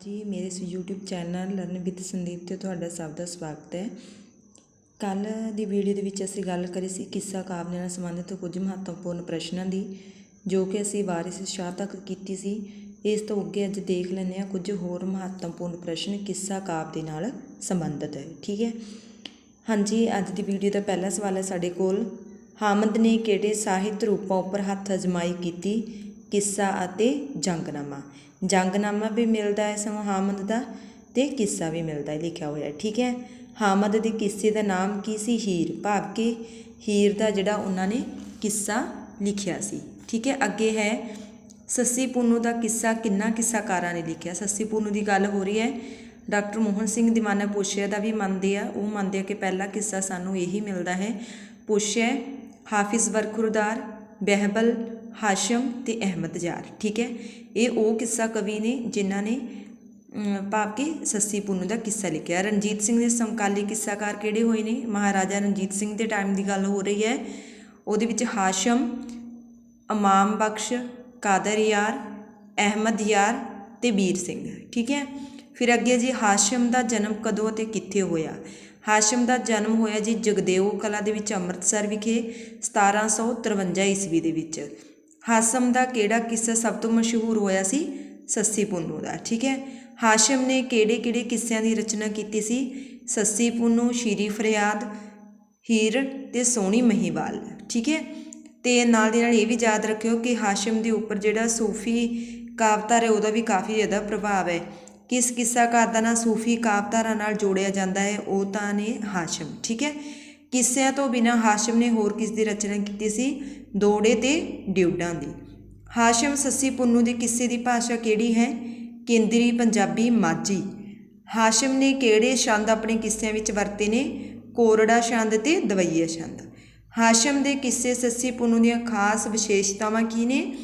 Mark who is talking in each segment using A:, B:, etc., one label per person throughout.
A: ਜੀ, ਮੇਰੇ ਇਸ YouTube channel learn with Sandeep ਤੇ ਤੁਹਾਡਾ ਸਭ ਦਾ ਸਵਾਗਤ ਹੈ। ਕੱਲ੍ਹ ਦੀ ਵੀਡੀਓ ਦੇ ਵਿੱਚ ਅਸੀਂ ਗੱਲ ਕਰੀ ਸੀ ਕਿੱਸਾ ਕਾਵਿ ਨਾਲ ਸੰਬੰਧਿਤ ਕੁਝ ਮਹੱਤਵਪੂਰਨ ਪ੍ਰਸ਼ਨਾਂ ਦੀ, ਜੋ ਕਿ ਅਸੀਂ ਵਾਰਿਸ ਸ਼ਾਹ ਤੱਕ ਕੀਤੀ ਸੀ। ਇਸ ਤੋਂ ਅੱਗੇ ਅੱਜ ਦੇਖ ਲੈਂਦੇ ਹਾਂ ਕੁਝ ਹੋਰ ਮਹੱਤਵਪੂਰਨ ਪ੍ਰਸ਼ਨ ਕਿੱਸਾ ਕਾਵਿ ਦੇ ਨਾਲ ਸੰਬੰਧਿਤ ਹੈ, ਠੀਕ ਹੈ? ਹਾਂਜੀ, ਅੱਜ ਦੀ ਵੀਡੀਓ ਦਾ ਪਹਿਲਾ ਸਵਾਲ ਹੈ ਸਾਡੇ ਕੋਲ। ਹਾਮਦ ਨੇ ਕਿਹੜੇ ਸਾਹਿਤ ਰੂਪਾਂ ਉੱਪਰ ਹੱਥ ਅਜਮਾਈ ਕੀਤੀ? ਕਿੱਸਾ ਅਤੇ ਜੰਗਨਾਮਾ। ਜੰਗਨਾਮਾ ਵੀ ਮਿਲਦਾ ਹੈ ਸਗੋਂ ਹਾਮਦ ਦਾ ਤੇ ਕਿੱਸਾ ਵੀ ਮਿਲਦਾ ਹੈ, ਲਿਖਿਆ ਹੋਇਆ ਠੀਕ ਹੈ? ਹਾਮਦ ਦੇ ਕਿੱਸੇ ਦਾ ਨਾਮ ਕੀ ਸੀ? ਹੀਰ, ਭਾਵ ਕਿ ਹੀਰ ਦਾ ਜਿਹੜਾ ਉਹਨਾਂ ਨੇ ਕਿੱਸਾ ਲਿਖਿਆ ਸੀ, ਠੀਕ ਹੈ? ਅੱਗੇ ਹੈ, ਸੱਸੀ ਪੁੰਨੂ ਦਾ ਕਿੱਸਾ ਕਿੰਨਾ ਕਿੱਸਾਕਾਰਾਂ ਨੇ ਲਿਖਿਆ? ਸੱਸੀ ਪੁੰਨੂ ਦੀ ਗੱਲ ਹੋ ਰਹੀ ਹੈ, ਡਾਕਟਰ ਮੋਹਨ ਸਿੰਘ ਦੀਵਾਨਾ ਪੁੱਛਿਆ ਦਾ ਵੀ ਮੰਨਦੇ ਆ, ਉਹ ਮੰਨਦੇ ਆ ਕਿ ਪਹਿਲਾ ਕਿੱਸਾ ਸਾਨੂੰ ਇਹੀ ਮਿਲਦਾ ਹੈ, ਪੁੱਛਿਆ ਹਾਫਿਜ਼ ਬਰਖੁਰਦਾਰ ਬਹਿਬਲ ਹਾਸ਼ਮ ਤੇ ਅਹਿਮਦ ਯਾਰ, ਠੀਕ ਹੈ? ਇਹ ਉਹ ਕਿੱਸਾ ਕਵੀ ਨੇ ਜਿਨ੍ਹਾਂ ਨੇ ਭਾਵ ਕਿ ਸੱਸੀ ਪੁੰਨੂ ਦਾ ਕਿੱਸਾ ਲਿਖਿਆ। ਰਣਜੀਤ ਸਿੰਘ ਦੇ ਸਮਕਾਲੀ ਕਿੱਸਾਕਾਰ ਕਿਹੜੇ ਹੋਏ ਨੇ? ਮਹਾਰਾਜਾ ਰਣਜੀਤ ਸਿੰਘ ਦੇ ਟਾਈਮ ਦੀ ਗੱਲ ਹੋ ਰਹੀ ਹੈ। ਉਹਦੇ ਵਿੱਚ ਹਾਸ਼ਮ ਇਮਾਮ ਬਖਸ਼, ਕਾਦਰ ਯਾਰ, ਅਹਿਮਦ ਯਾਰ ਤੇ ਵੀਰ ਸਿੰਘ, ਠੀਕ ਹੈ? ਫਿਰ ਅੱਗੇ ਜੀ, ਹਾਸ਼ਮ ਦਾ ਜਨਮ ਕਦੋਂ ਅਤੇ ਕਿੱਥੇ ਹੋਇਆ? ਹਾਸ਼ਮ ਦਾ ਜਨਮ ਹੋਇਆ ਜੀ ਜਗਦੇਵ ਕਲਾ ਦੇ ਵਿੱਚ ਅੰਮ੍ਰਿਤਸਰ ਵਿਖੇ 1753 ਈਸਵੀ ਦੇ ਵਿੱਚ। ਹਾਸ਼ਮ ਦਾ ਕਿਹੜਾ ਕਿੱਸਾ ਸਭ ਤੋਂ ਮਸ਼ਹੂਰ ਹੋਇਆ ਸੀ? ਸੱਸੀ ਪੁੰਨੂ ਦਾ, ਠੀਕ ਹੈ? ਹਾਸ਼ਮ ਨੇ ਕਿਹੜੇ ਕਿਹੜੇ ਕਿੱਸਿਆਂ ਦੀ ਰਚਨਾ ਕੀਤੀ ਸੀ? ਸੱਸੀ ਪੁੰਨੂ, ਸ਼ੀਰੀ ਫਰਿਆਦ, ਹੀਰ ਤੇ ਸੋਹਣੀ ਮਹੀਵਾਲ, ਠੀਕ ਹੈ? ਤੇ ਨਾਲ ਦੀ ਨਾਲ ਇਹ ਵੀ ਯਾਦ ਰੱਖਿਓ ਕਿ ਹਾਸ਼ਮ ਦੇ ਉੱਪਰ ਜਿਹੜਾ ਸੂਫੀ ਕਾਵਤਾਰ ਹੈ, ਉਹਦਾ ਵੀ ਕਾਫੀ ਜ਼ਿਆਦਾ ਪ੍ਰਭਾਵ ਹੈ। ਕਿਸ ਕਿੱਸਾਕਾਰ ਦਾ ਨਾਂ ਸੂਫੀ ਕਾਵਤਾਰਾਂ ਨਾਲ ਜੋੜਿਆ ਜਾਂਦਾ ਹੈ, ਉਹ ਤਾਂ ਨੇ ਹਾਸ਼ਮ, ਠੀਕ ਹੈ? ਕਿੱਸਿਆਂ ਤੋਂ ਬਿਨਾਂ ਹਾਸ਼ਮ ਨੇ ਹੋਰ ਕਿਸ ਦੀ ਰਚਨਾ ਕੀਤੀ ਸੀ? ਦੋੜੇ ਤੇ ਡਿਊਡਾਂ ਦੀ। ਹਾਸ਼ਮ ਸੱਸੀ ਪੁੰਨੂ ਦੇ ਕਿੱਸੇ ਦੀ ਭਾਸ਼ਾ ਕਿਹੜੀ ਹੈ? ਕੇਂਦਰੀ ਪੰਜਾਬੀ ਮਾਝੀ। ਹਾਸ਼ਮ ਨੇ ਕਿਹੜੇ ਛੰਦ ਆਪਣੇ ਕਿੱਸਿਆਂ ਵਿੱਚ ਵਰਤੇ ਨੇ? ਕੋਰੜਾ ਛੰਦ ਤੇ ਦਵਈਆ ਛੰਦ। ਹਾਸ਼ਮ ਦੇ ਕਿੱਸੇ ਸੱਸੀ ਪੁੰਨੂ ਦੀਆਂ ਖਾਸ ਵਿਸ਼ੇਸ਼ਤਾਵਾਂ ਕੀ ਨੇ?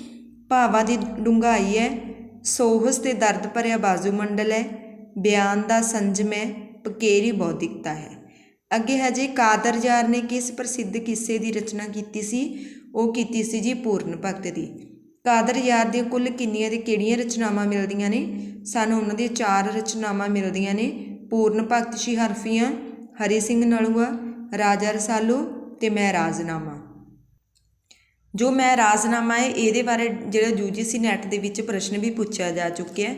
A: ਭਾਵਾਂ ਦੀ ਡੂੰਘਾਈ ਹੈ। ਸੋਹਸ ਤੇ ਦਰਦ ਭਰਿਆ ਬਾਜ਼ੂ ਮੰਡਲ ਹੈ। ਬਿਆਨ ਦਾ ਸੰਜਮ ਹੈ। ਪਕੇਰੀ ਬੌਧਿਕਤਾ ਹੈ। ਅੱਗੇ ਹੈ ਜੀ ਕਾਦਰ ਯਾਰ ਨੇ ਕਿਸ ਪ੍ਰਸਿੱਧ ਕਿੱਸੇ ਦੀ ਰਚਨਾ ਕੀਤੀ ਸੀ? ਉਹ ਕੀਤੀ ਸੀ ਜੀ ਪੂਰਨ ਭਗਤ ਦੀ। ਕਾਦਰ ਯਾਰ ਦੀਆਂ ਕੁੱਲ ਕਿੰਨੀਆਂ ਤੇ ਕਿਹੜੀਆਂ ਰਚਨਾਵਾਂ ਮਿਲਦੀਆਂ ਨੇ? ਸਾਨੂੰ ਉਹਨਾਂ ਦੀਆਂ ਚਾਰ ਰਚਨਾਵਾਂ ਮਿਲਦੀਆਂ ਨੇ। ਪੂਰਨ ਭਗਤ ਸ਼ੀ ਹਰਫੀਆਂ, ਹਰੀ ਸਿੰਘ ਨਲੂਆ, ਰਾਜਾ ਰਸਾਲੂ ਤੇ ਮੈਂ ਰਾਜ਼ਨਾਮਾ। ਜੋ ਮੈਂ ਰਾਜ਼ਨਾਮਾ ਹੈ, ਇਹਦੇ ਬਾਰੇ ਜਿਹੜਾ ਯੂਜੀਸੀ ਨੈਟ ਦੇ ਵਿੱਚ ਪ੍ਰਸ਼ਨ ਵੀ ਪੁੱਛਿਆ ਜਾ ਚੁੱਕਿਆ ਹੈ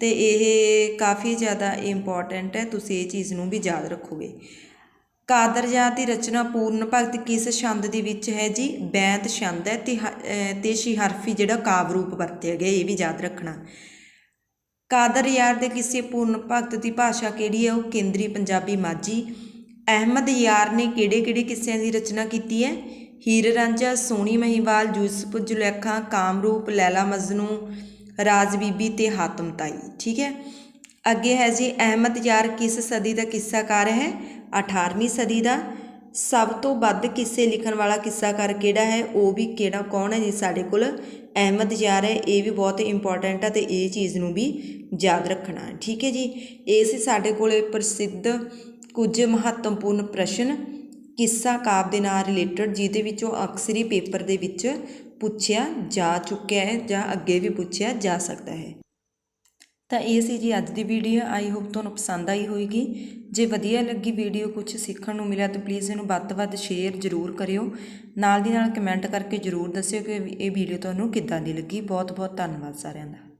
A: ਤੇ ਇਹ ਕਾਫੀ ਜ਼ਿਆਦਾ ਇੰਪੋਰਟੈਂਟ ਹੈ। ਤੁਸੀਂ ਇਹ ਚੀਜ਼ ਨੂੰ ਵੀ ਯਾਦ ਰੱਖੋਗੇ। ਕਾਦਰਜਾਤ ਦੀ ਰਚਨਾ ਪੂਰਨ ਭਗਤ ਕਿਸ ਛੰਦ ਦੇ ਵਿੱਚ ਹੈ ਜੀ? ਬੈਂਤ ਛੰਦ ਹੈ ਤੇ ਹ- ਤੇ ਸ਼ਿਹਰਫੀ ਜਿਹੜਾ ਕਾਵ ਰੂਪ ਵਰਤਿਆ ਗਿਆ, ਇਹ ਵੀ ਯਾਦ ਰੱਖਣਾ। ਕਾਦਰ ਯਾਰ ਦੇ ਕਿਸੇ ਪੂਰਨ ਭਗਤ ਦੀ ਭਾਸ਼ਾ ਕਿਹੜੀ ਹੈ? ਉਹ ਕੇਂਦਰੀ ਪੰਜਾਬੀ ਮਾਝੀ। ਅਹਿਮਦ ਯਾਰ ਨੇ ਕਿਹੜੇ ਕਿਹੜੇ ਕਿੱਸਿਆਂ ਦੀ ਰਚਨਾ ਕੀਤੀ ਹੈ? ਹੀਰ ਰਾਂਝਾ, ਸੋਹਣੀ ਮਹੀਵਾਲ ਯੂਸਫ ਜੁਲੈਖਾਂ ਕਾਮਰੂਪ ਲੈਲਾ ਮਜਨੂ, ਰਾਜ ਬੀਬੀ ਤੇ ਹਾਤਮ ਤਾਈ। ਠੀਕ ਹੈ? ਅੱਗੇ ਹੈ ਜੀ, ਅਹਿਮਦ ਯਾਰ ਕਿਸ ਸਦੀ ਦਾ ਕਿੱਸਾਕਾਰ ਹੈ? 18ਵੀਂ ਸਦੀ ਦਾ ਸਭ ਤੋਂ ਵੱਧ ਕਿੱਸੇ ਲਿਖਣ ਵਾਲਾ ਕਿੱਸਾਕਾਰ ਕਿਹੜਾ ਹੈ? ਉਹ ਵੀ ਕਿਹੜਾ ਕੌਣ ਹੈ ਜੀ? ਸਾਡੇ ਕੋਲ ਅਹਿਮਦ ਯਾਰ ਹੈ, ਇਹ ਵੀ ਬਹੁਤ ਇੰਪੋਰਟੈਂਟ ਹੈ ਤੇ ਇਹ ਚੀਜ਼ ਨੂੰ ਵੀ ਯਾਦ ਰੱਖਣਾ ਠੀਕ ਹੈ ਜੀ? ਇਹ ਸੀ ਸਾਡੇ ਕੋਲੇ ਪ੍ਰਸਿੱਧ ਕੁਝ ਮਹੱਤਵਪੂਰਨ ਪ੍ਰਸ਼ਨ। ਕਿੱਸਾ ਕਾਵ ਦੇ ਨਾਲ ਰਿਲੇਟਡ ਜਿਹਦੇ ਵਿੱਚੋਂ ਅਕਸਰੀ ਪੇਪਰ ਦੇ ਵਿੱਚ ਪੁੱਛਿਆ ਜਾ ਚੁੱਕਿਆ ਹੈ ਜਾਂ ਅੱਗੇ ਵੀ ਪੁੱਛਿਆ ਜਾ ਸਕਦਾ ਹੈ। ਤਾਂ ਇਹ ਸੀ ਜੀ ਅੱਜ ਦੀ ਵੀਡੀਓ ਆਈ ਹੋਪ ਤੁਹਾਨੂੰ ਪਸੰਦ ਆਈ ਹੋਵੇਗੀ। ਜੇ ਵਧੀਆ ਲੱਗੀ ਵੀਡੀਓ ਕੁਝ ਸਿੱਖਣ ਨੂੰ ਮਿਲਿਆ ਤਾਂ ਪਲੀਜ਼ ਇਹਨੂੰ ਵੱਧ ਤੋਂ ਵੱਧ ਸ਼ੇਅਰ ਜ਼ਰੂਰ ਕਰਿਓ। ਨਾਲ ਦੀ ਨਾਲ ਕਮੈਂਟ ਕਰਕੇ ਜ਼ਰੂਰ ਦੱਸਿਓ ਕਿ ਇਹ ਵੀਡੀਓ ਤੁਹਾਨੂੰ ਕਿੱਦਾਂ ਦੀ ਲੱਗੀ। ਬਹੁਤ ਬਹੁਤ ਧੰਨਵਾਦ ਸਾਰਿਆਂ ਦਾ।